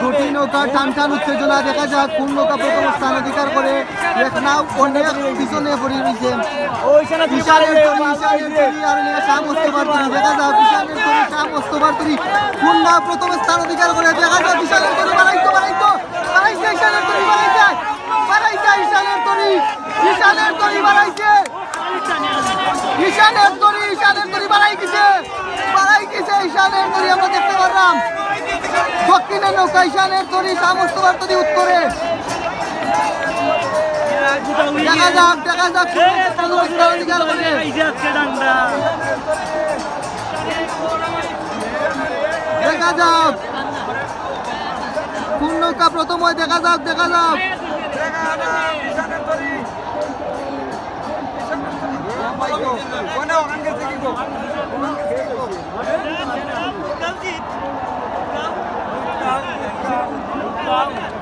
দুটি নৌকা টান টান উত্তেজনা দেখা যাক কোন নৌকা প্রথম স্থান অধিকার করে। এক অনেক পিছনে পড়ে রয়েছে। বিশালের তরি, বিশালের তরি, আর এদিকে শাহ তরি। দেখা যাক বিশালের তরি, শাহ মোস্তফার তরি। কোন নাও প্রথম স্থান অধিকার করে দেখা যাক বিশালের তরি বাড়াইতো বাড়াইতো বাড়াইছে ঈশানের তরি বাড়াইছে বাড়াইছে ঈশানের তরি ঈশানের তরি বাড়াইছে ঈশানের তরি ঈশানের তরি দক্ষিণে নৌকা ঈশানের তরি শাহ মোস্তফার তরি উত্তরে দেখা যাক দেখা যাক দেখা যাক কোন নৌকা প্রথম হয় দেখা যাক দেখা যাক Wow.